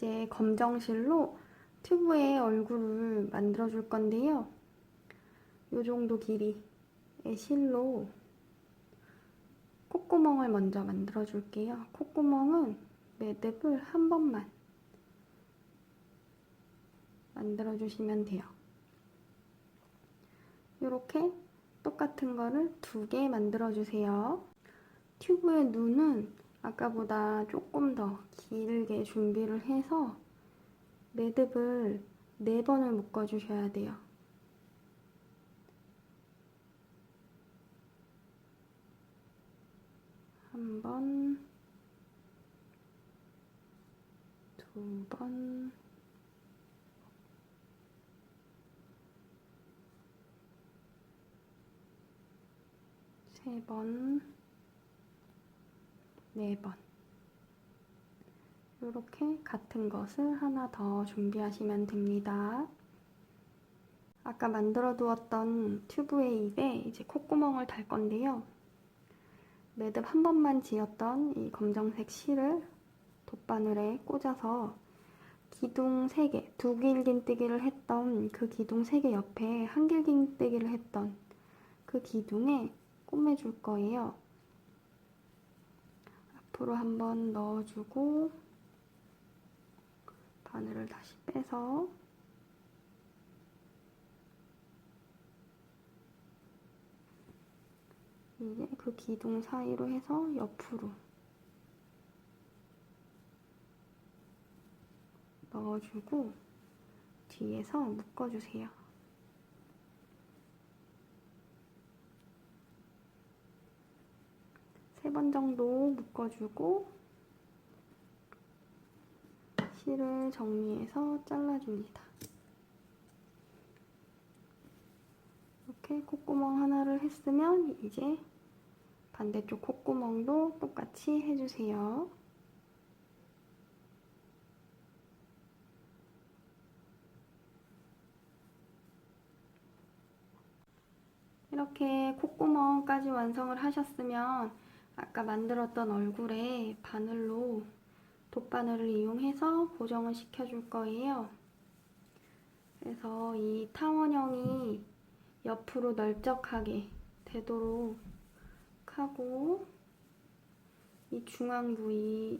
이제 검정실로 튜브의 얼굴을 만들어 줄 건데요. 요 정도 길이의 실로 콧구멍을 먼저 만들어 줄게요. 콧구멍은 매듭을 한 번만 만들어 주시면 돼요. 이렇게 똑같은 거를 두 개 만들어 주세요. 튜브의 눈은 아까보다 조금 더 길게 준비를 해서 매듭을 네 번을 묶어 주셔야 돼요. 한 번, 두 번, 세 번, 네 번. 이렇게 같은 것을 하나 더 준비하시면 됩니다. 아까 만들어 두었던 튜브의 입에 이제 콧구멍을 달 건데요. 매듭 한 번만 지었던 이 검정색 실을 돗바늘에 꽂아서 기둥 3개, 두 길긴뜨기를 했던 그 기둥 3개 옆에 한 길긴뜨기를 했던 그 기둥에 꿰매줄 거예요. 앞으로 한번 넣어주고 바늘을 다시 빼서 이제 그 기둥 사이로 해서 옆으로 넣어주고 뒤에서 묶어주세요. 세 번 정도 묶어주고 실을 정리해서 잘라줍니다. 이렇게 콧구멍 하나를 했으면 이제 반대쪽 콧구멍도 똑같이 해주세요. 이렇게 콧구멍까지 완성을 하셨으면 아까 만들었던 얼굴에 바늘로 돗바늘을 이용해서 고정을 시켜줄 거예요. 그래서 이 타원형이 옆으로 넓적하게 되도록 하고 이 중앙 부위에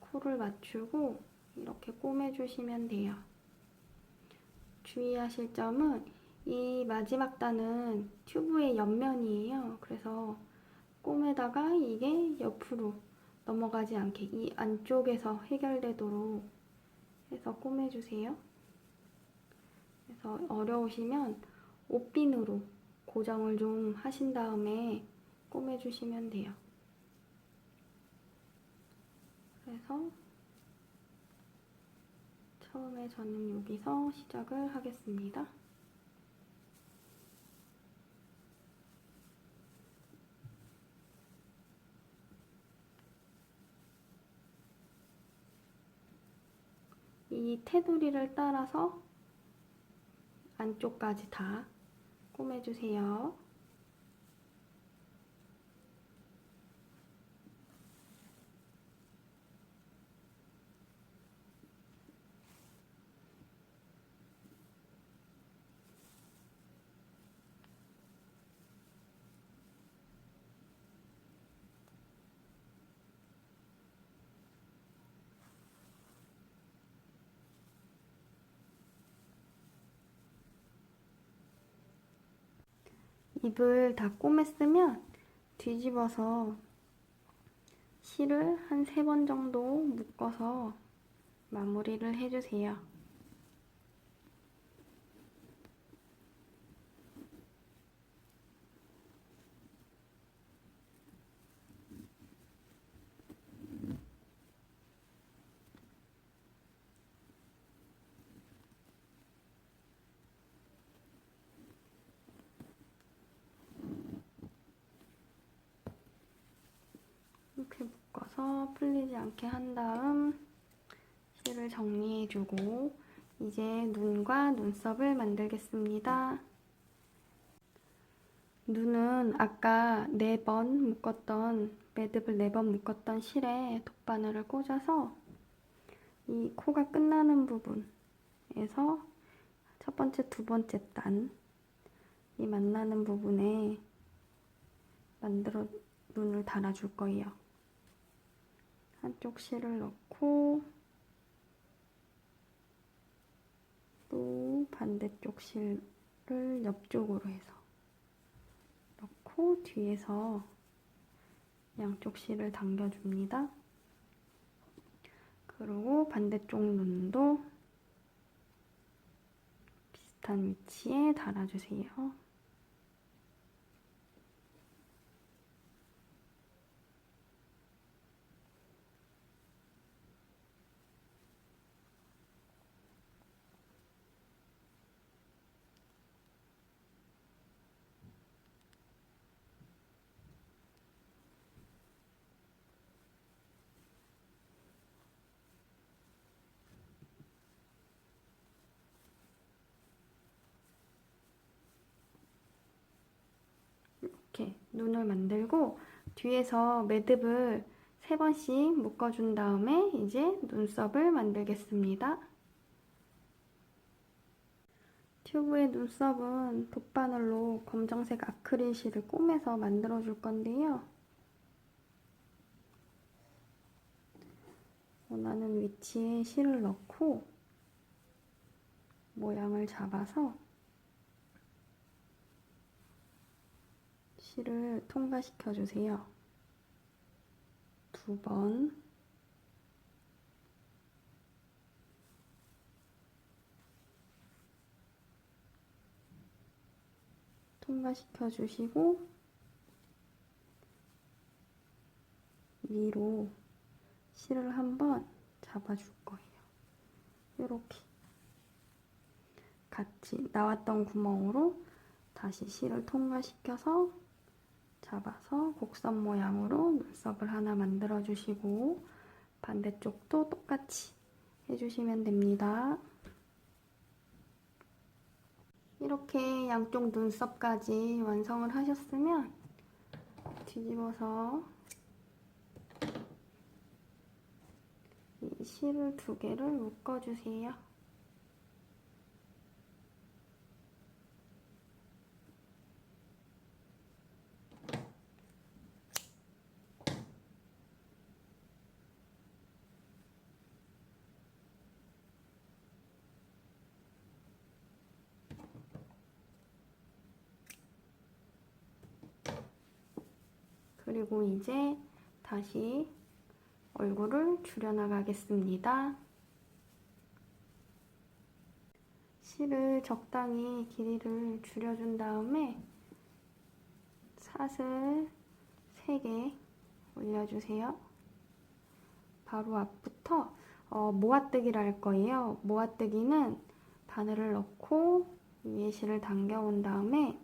코를 맞추고 이렇게 꼬매주시면 돼요. 주의하실 점은 이 마지막 단은 튜브의 옆면이에요. 그래서 꼬매다가 이게 옆으로 넘어가지 않게 이 안쪽에서 해결되도록 해서 꼬매주세요. 그래서 어려우시면 옷핀으로 고정을 좀 하신 다음에 꼬매주시면 돼요. 그래서 처음에 저는 여기서 시작을 하겠습니다. 이 테두리를 따라서 안쪽까지 다 꼬매주세요. 입을 다 꼬맸으면 뒤집어서 실을 한 세 번 정도 묶어서 마무리를 해주세요. 이렇게 묶어서 풀리지 않게 한 다음 실을 정리해주고 이제 눈과 눈썹을 만들겠습니다. 눈은 아까 4번 묶었던 매듭을 4번 묶었던 실에 돗바늘을 꽂아서 이 코가 끝나는 부분에서 첫 번째, 두 번째 단, 이 만나는 부분에 만들어 눈을 달아줄 거예요. 한쪽 실을 넣고 또 반대쪽 실을 옆쪽으로 해서 넣고 뒤에서 양쪽 실을 당겨줍니다. 그리고 반대쪽 눈도 비슷한 위치에 달아주세요. 이렇게 눈을 만들고 뒤에서 매듭을 세 번씩 묶어준 다음에 이제 눈썹을 만들겠습니다. 튜브의 눈썹은 돗바늘로 검정색 아크릴 실을 꼬매서 만들어 줄 건데요. 원하는 위치에 실을 넣고 모양을 잡아서 실을 통과시켜 주세요. 두 번. 통과시켜 주시고 위로 실을 한번 잡아줄 거예요. 이렇게 같이 나왔던 구멍으로 다시 실을 통과시켜서 잡아서 곡선 모양으로 눈썹을 하나 만들어 주시고 반대쪽도 똑같이 해주시면 됩니다. 이렇게 양쪽 눈썹까지 완성을 하셨으면 뒤집어서 이 실을 두 개를 묶어주세요. 그리고 이제 다시 얼굴을 줄여나가겠습니다. 실을 적당히 길이를 줄여준 다음에 사슬 3개 올려주세요. 바로 앞부터 어, 모아뜨기를 할 거예요. 모아뜨기는 바늘을 넣고 위에 실을 당겨온 다음에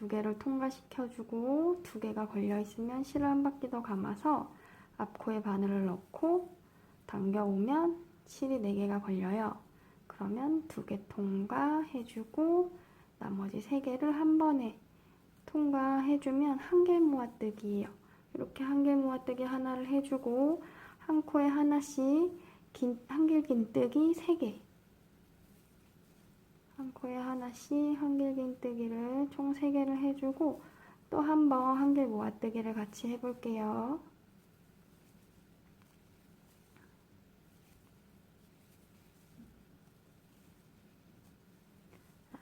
두 개를 통과시켜주고 두 개가 걸려있으면 실을 한 바퀴 더 감아서 앞코에 바늘을 넣고 당겨오면 실이 네 개가 걸려요. 그러면 두 개 통과해주고 나머지 세 개를 한 번에 통과해주면 한길 모아뜨기예요. 이렇게 한길 모아뜨기 하나를 해주고 한 코에 하나씩 긴, 한길 긴뜨기 세 개. 한 코에 하나씩 한길 긴뜨기를 총 3개를 해주고 또 한 번 한길 모아뜨기를 같이 해볼게요.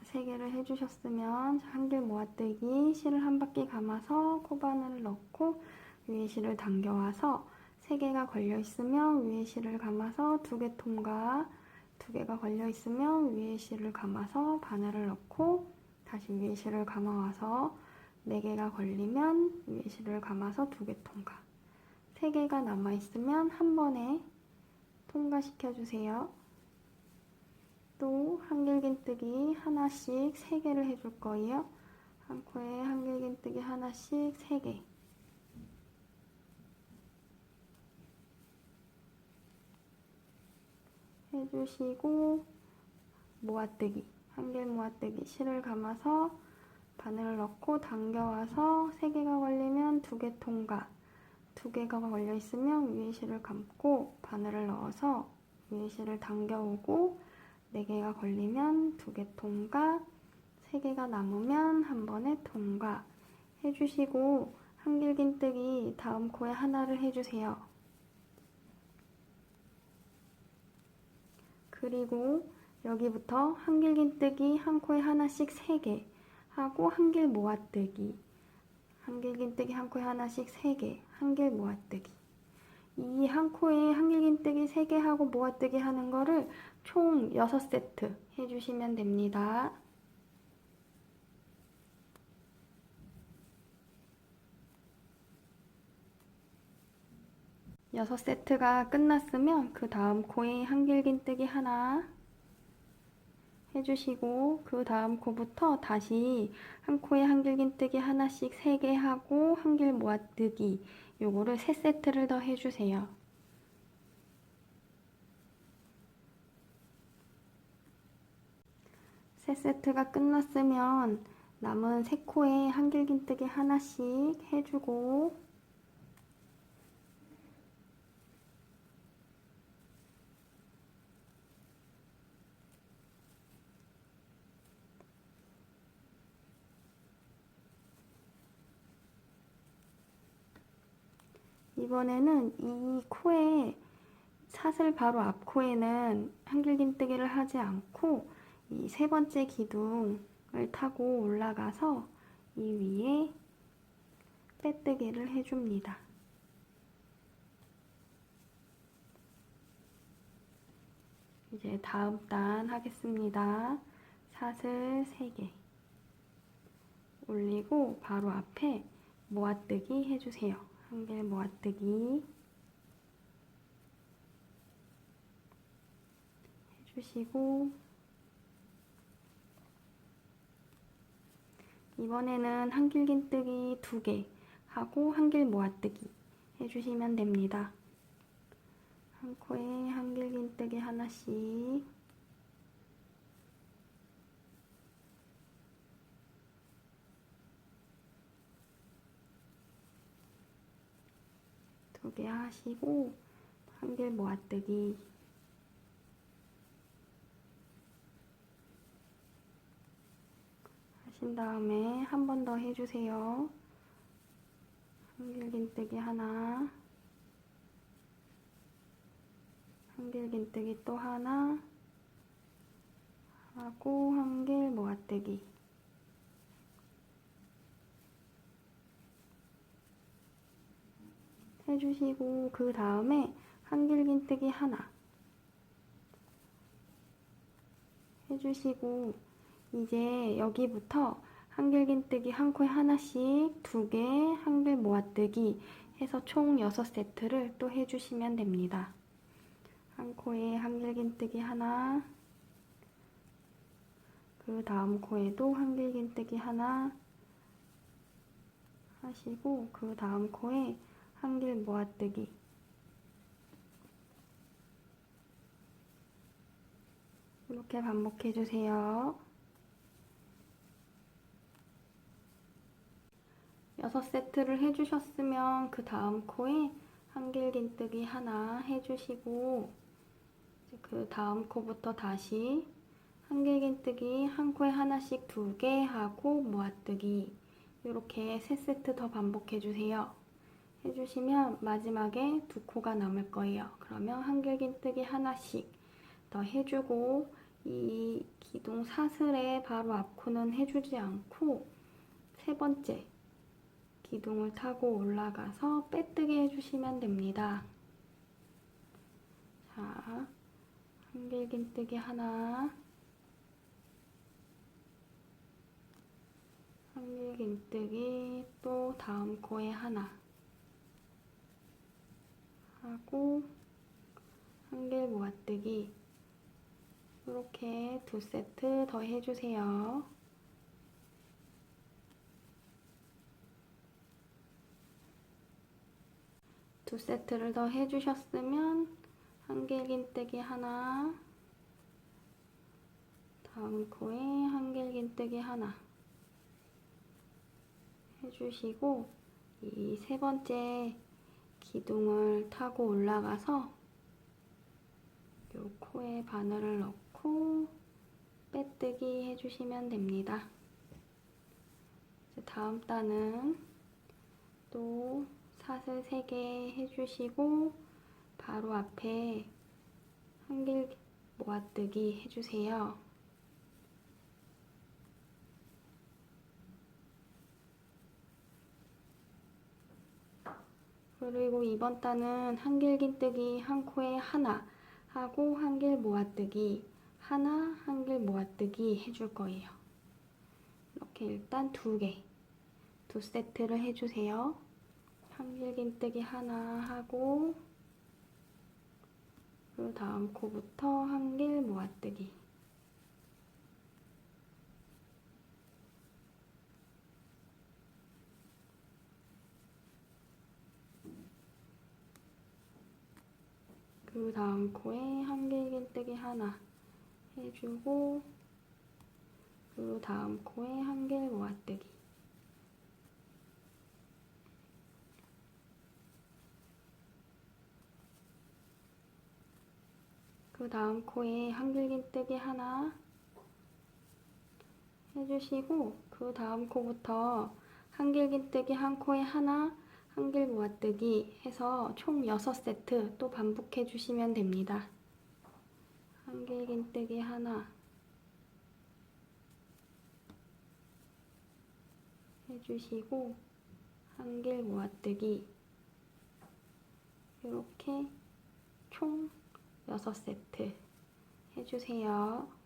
세 개를 해주셨으면 한길 모아뜨기 실을 한 바퀴 감아서 코바늘을 넣고 위에 실을 당겨와서 세 개가 걸려 있으면 위에 실을 감아서 두 개 통과 두 개가 걸려 있으면 위에 실을 감아서 바늘을 넣고 다시 위에 실을 감아와서 네 개가 걸리면 위에 실을 감아서 두 개 통과 세 개가 남아 있으면 한 번에 통과시켜 주세요. 또 한길긴뜨기 하나씩 세 개를 해줄 거예요. 한 코에 한길긴뜨기 하나씩 세 개. 해주시고 모아뜨기 한길 모아뜨기 실을 감아서 바늘을 넣고 당겨와서 세 개가 걸리면 두개 통과 두 개가 걸려 있으면 위에 실을 감고 바늘을 넣어서 위에 실을 당겨오고 4개가 걸리면 2개 통과 3개가 남으면 한 번에 통과 해주시고 한길긴뜨기 다음 코에 하나를 해주세요. 그리고 여기부터 한길긴뜨기 한 코에 하나씩 3개 하고 한길 모아뜨기 한길긴뜨기 한 코에 하나씩 3개 한길 모아뜨기 이 한 코에 한길긴뜨기 3개 하고 모아뜨기 하는 거를 총 6세트 해주시면 됩니다. 여섯 세트가 끝났으면 그 다음 코에 한길긴뜨기 하나 해주시고 그 다음 코부터 다시 한 코에 한길긴뜨기 하나씩 세개 하고 한길 모아뜨기 요거를 세 세트를 더 해주세요. 세 세트가 끝났으면 남은 세 코에 한길긴뜨기 하나씩 해주고 이번에는 이 코에 사슬 바로 앞 코에는 한길긴뜨기를 하지 않고 이 세 번째 기둥을 타고 올라가서 이 위에 빼뜨기를 해줍니다. 이제 다음 단 하겠습니다. 사슬 3개 올리고 바로 앞에 모아뜨기 해주세요. 한길 모아뜨기. 해주시고. 이번에는 한길긴뜨기 두 개 하고 한길 모아뜨기 해주시면 됩니다. 한 코에 한길긴뜨기 하나씩 두개 하시고 한길 모아뜨기 하신 다음에 한 번 더 해주세요. 한길긴뜨기 하나 한길긴뜨기 또 하나 하고 한길 모아뜨기 해주시고 그 다음에 한길긴뜨기 하나 해주시고 이제 여기부터 한길긴뜨기 한 코에 하나씩 두 개 한길 모아뜨기 해서 총 6세트를 또 해주시면 됩니다. 한 코에 한길긴뜨기 하나 그 다음 코에도 한길긴뜨기 하나 하시고 그 다음 코에 한길 모아뜨기 이렇게 반복해 주세요. 여섯 세트를 해주셨으면 그 다음 코에 한길긴뜨기 하나 해주시고 그 다음 코부터 다시 한길긴뜨기 한 코에 하나씩 두 개 하고 모아뜨기 이렇게 세 세트 더 반복해 주세요. 해주시면 마지막에 두 코가 남을 거예요. 그러면 한길긴뜨기 하나씩 더 해주고 이 기둥 사슬의 바로 앞 코는 해주지 않고 세 번째 기둥을 타고 올라가서 빼뜨기 해주시면 됩니다. 자, 한길긴뜨기 하나 한길긴뜨기 또 다음 코에 하나 하고 한길 모아뜨기 이렇게 두 세트 더 해주세요. 두 세트를 더 해주셨으면 한길긴뜨기 하나 다음 코에 한길긴뜨기 하나 해주시고 이 세 번째 기둥을 타고 올라가서 요 코에 바늘을 넣고 빼뜨기 해주시면 됩니다. 다음 단은 또 사슬 3개 해주시고 바로 앞에 한길 모아뜨기 해주세요. 그리고 이번 단은 한길긴뜨기 한 코에 하나 하고 한길 모아뜨기 하나 한길 모아뜨기 해줄 거예요. 이렇게 일단 두 개, 두 세트를 해주세요. 한길긴뜨기 하나 하고 그 다음 코부터 한길 모아뜨기 그 다음 코에 한길긴뜨기 하나 해주고 그 다음 코에 한길 모아뜨기. 그 다음 코에 한길긴뜨기 하나 해주시고 그 다음 코부터 한길긴뜨기 한 코에 하나 한길 모아뜨기 해서 총 6세트 또 반복해 주시면 됩니다. 한길긴뜨기 하나 해주시고 한길 모아뜨기 이렇게 총 6세트 해주세요.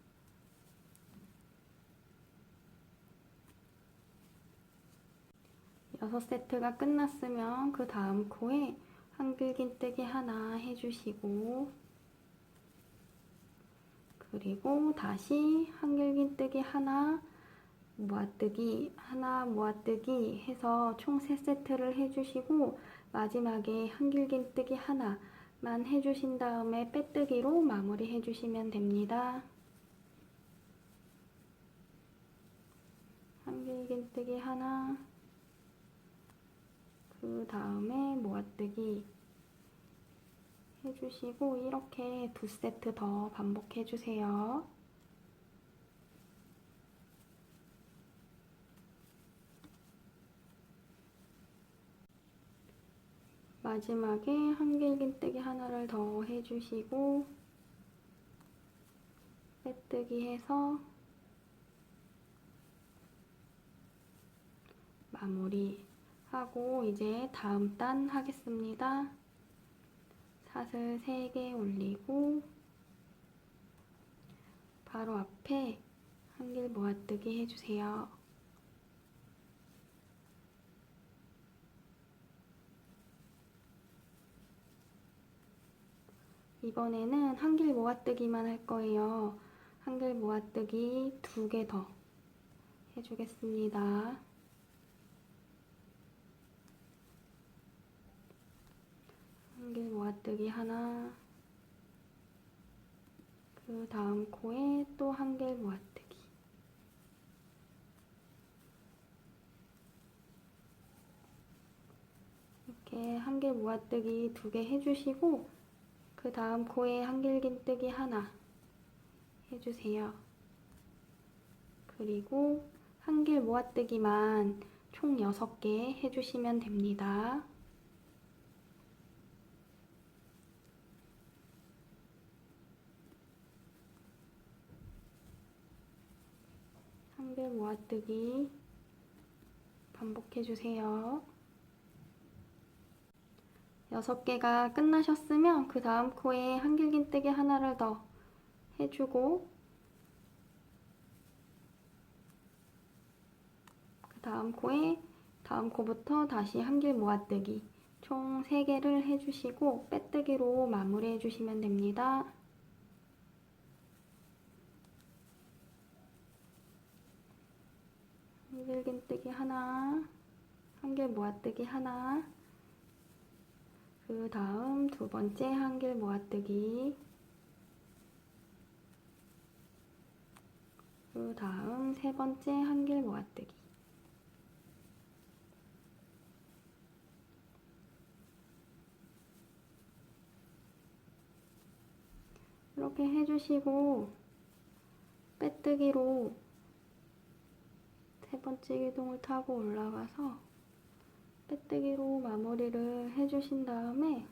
여섯 세트가 끝났으면 그 다음 코에 한길긴뜨기 하나 해주시고 그리고 다시 한길긴뜨기 하나 모아뜨기 하나 모아뜨기 해서 총 3세트를 해주시고 마지막에 한길긴뜨기 하나만 해주신 다음에 빼뜨기로 마무리 해주시면 됩니다. 한길긴뜨기 하나 그 다음에 모아뜨기 해주시고 이렇게 두 세트 더 반복해 주세요. 마지막에 한길긴뜨기 하나를 더 해주시고 빼뜨기 해서 마무리 하고 이제 다음 단 하겠습니다. 사슬 3개 올리고 바로 앞에 한길 모아뜨기 해주세요. 이번에는 한길 모아뜨기만 할 거예요. 한길 모아뜨기 두 개 더 해주겠습니다. 모아뜨기 하나 그 다음 코에 또 한길 모아뜨기 이렇게 한길 모아뜨기 두 개 해주시고 그 다음 코에 한길긴뜨기 하나 해주세요. 그리고 한길 모아뜨기만 총 6개 해주시면 됩니다. 한길 모아뜨기 반복해주세요. 6개가 끝나셨으면 그 다음 코에 한길긴뜨기 하나를 더 해주고 그 다음 코에 다음 코부터 다시 한길 모아뜨기 총 3개를 해주시고 빼뜨기로 마무리해 주시면 됩니다. 한길긴뜨기 하나, 한 길 모아뜨기 하나, 그 다음 두 번째 한 길 모아뜨기, 그 다음 세 번째 한 길 모아뜨기. 이렇게 해주시고 빼뜨기로 세 번째 기둥을 타고 올라가서 빼뜨기로 마무리를 해주신 다음에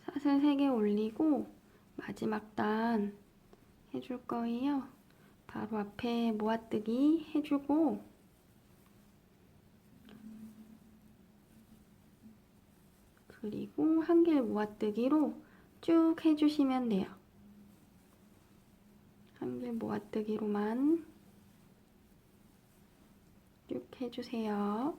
사슬 3개 올리고 마지막 단 해줄 거예요. 바로 앞에 모아뜨기 해주고 그리고 한길 모아뜨기로 쭉 해주시면 돼요. 한길 모아뜨기로만 쭉 해주세요.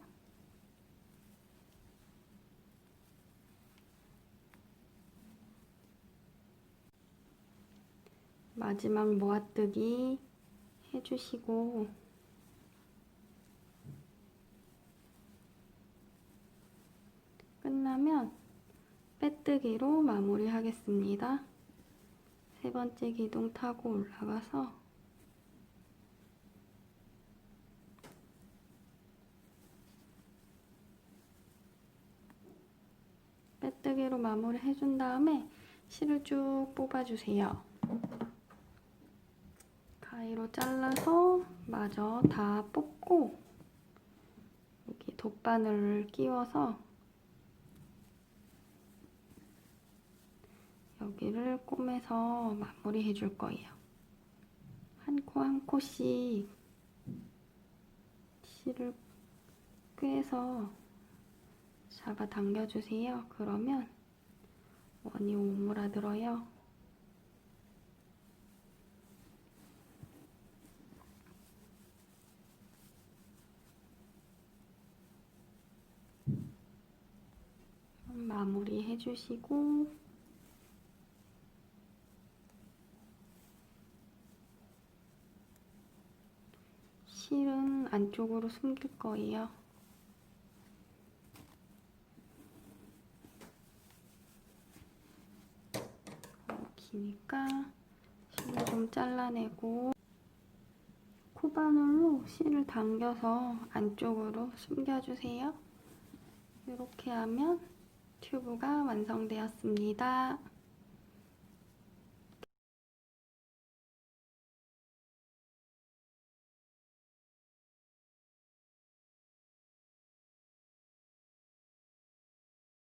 마지막 모아뜨기 해주시고 끝나면 빼뜨기로 마무리하겠습니다. 세 번째 기둥 타고 올라가서 빼뜨기로 마무리 해준 다음에 실을 쭉 뽑아주세요. 가위로 잘라서 마저 다 뽑고 여기 돗바늘을 끼워서 여기를 꼬매서 마무리 해줄 거예요. 한 코 한 코씩 실을 꿰서 잡아 당겨주세요. 그러면 원이 오므라들어요. 마무리 해주시고 실은 안쪽으로 숨길 거예요. 어, 기니까 실을 좀 잘라내고 코바늘로 실을 당겨서 안쪽으로 숨겨주세요. 이렇게 하면 튜브가 완성되었습니다.